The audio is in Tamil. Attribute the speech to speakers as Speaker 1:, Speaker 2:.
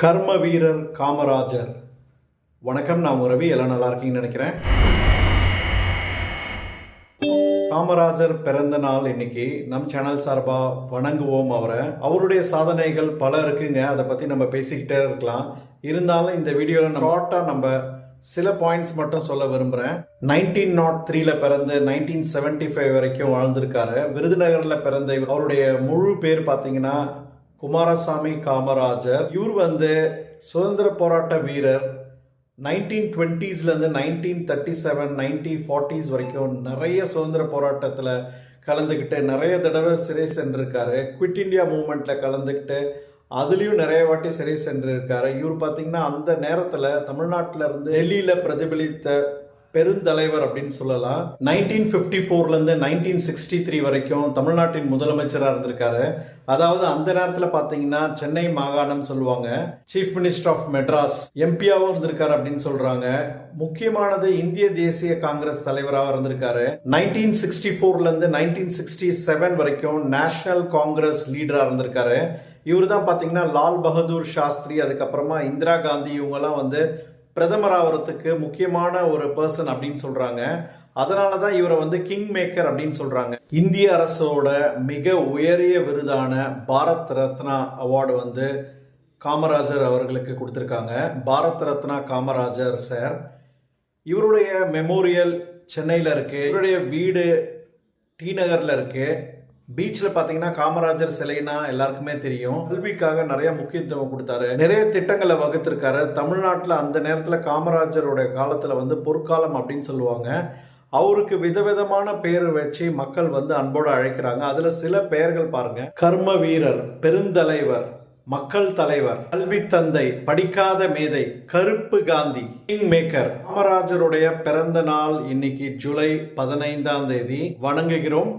Speaker 1: கர்ம வீரர் காமராஜர். வணக்கம் நான் உறவி ரவி. எல்லாம் நல்லா இருக்கீங்கன்னு நினைக்கிறேன். காமராஜர் பிறந்த நாள் இன்னைக்கு நம் சேனல் சார்பாக வணங்குவோம் அவரை. அவருடைய சாதனைகள் பல இருக்குங்க. அதை பற்றி நம்ம பேசிக்கிட்டே இருக்கலாம். இருந்தாலும் இந்த வீடியோவில் ஷார்ட்டாக நம்ம சில பாயிண்ட்ஸ் மட்டும் சொல்ல விரும்புகிறேன் நைன்டீன் நாட் oh த்ரீல பிறந்து நைன்டீன் செவன்டி ஃபைவ் வரைக்கும் வாழ்ந்திருக்காரு. விருதுநகரில் பிறந்த அவருடைய முழு பேர் பார்த்தீங்கன்னா குமாரசாமி காமராஜர். இவர் வந்து சுதந்திர போராட்ட வீரர். Nineteen டுவெண்ட்டீஸ்லேருந்து nineteen thirty seven nineteen forties வரைக்கும் நிறைய சுதந்திர போராட்டத்தில் கலந்துக்கிட்டு நிறைய தடவை சிறை சென்றிருக்காரு. குவிட் இண்டியா மூமெண்ட்டில் கலந்துக்கிட்டு அதுலேயும் நிறைய வாட்டி சிறை சென்றிருக்காரு. இவர் பார்த்திங்கன்னா அந்த நேரத்தில் தமிழ்நாட்டில் இருந்து டெல்லியில் பிரதிபலித்த பெருந்தலைவர் அப்படின்னு சொல்லலாம். நைன்டீன் ஃபிஃப்டி ஃபோர்லேருந்து நைன்டீன் சிக்ஸ்டி த்ரீ வரைக்கும் தமிழ்நாட்டின் முதலமைச்சராக இருந்திருக்காரு. அதாவது அந்த நேரத்தில் பார்த்தீங்கன்னா சென்னை மாகாணம் சொல்லுவாங்க. சீஃப் மினிஸ்டர் ஆஃப் மெட்ராஸ் எம்பியாவும் இருந்திருக்காரு அப்படின்னு சொல்றாங்க. முக்கியமானது இந்திய தேசிய காங்கிரஸ் தலைவராக இருந்திருக்காரு. நைன்டீன் சிக்ஸ்டி ஃபோர்லேருந்து நைன்டீன் சிக்ஸ்டி செவன் வரைக்கும் நேஷனல் காங்கிரஸ் லீடராக இருந்திருக்காரு. இவர் தான் பார்த்தீங்கன்னா லால் பகதூர் சாஸ்திரி அதுக்கப்புறமா இந்திரா காந்தி இவங்கெல்லாம் வந்து பிரதமர் ஆகிறதுக்கு முக்கியமான ஒரு பர்சன் அப்படின்னு சொல்கிறாங்க அதனால தான் இவரை வந்து கிங் மேக்கர் அப்படின்னு சொல்கிறாங்க இந்திய அரசோட மிக உயரிய விருதான பாரத் ரத்னா அவார்டு வந்து காமராஜர் அவர்களுக்கு கொடுத்துருக்காங்க. பாரத் ரத்னா காமராஜர் சார் இவருடைய மெமோரியல் சென்னையில் இருக்குது இவருடைய வீடு டி நகரில் இருக்குது பீச்சில் பார்த்தீங்கன்னா காமராஜர் சிலைனா எல்லாருக்குமே தெரியும். கல்விக்காக நிறைய முக்கியத்துவம் கொடுத்தாரு. நிறைய திட்டங்களை வகுத்திருக்காரு. தமிழ்நாட்டில் அந்த நேரத்தில் காமராஜரோட காலத்தில் வந்து பொற்காலம் அப்படின்னு சொல்லுவாங்க. அவருக்கு விதவிதமான பேர் வச்சு மக்கள் வந்து அன்போடு அழைக்கிறாங்க. அதுல சில பெயர்கள் பாருங்க. கர்ம வீரர் பெருந்தலைவர் மக்கள் தலைவர் கல்வி தந்தை படிக்காத மேதை கருப்பு காந்தி கிங் மேக்கர் காமராஜருடைய பிறந்த நாள் இன்னைக்கு ஜூலை பதினைந்தாம் தேதி. வணங்குகிறோம்.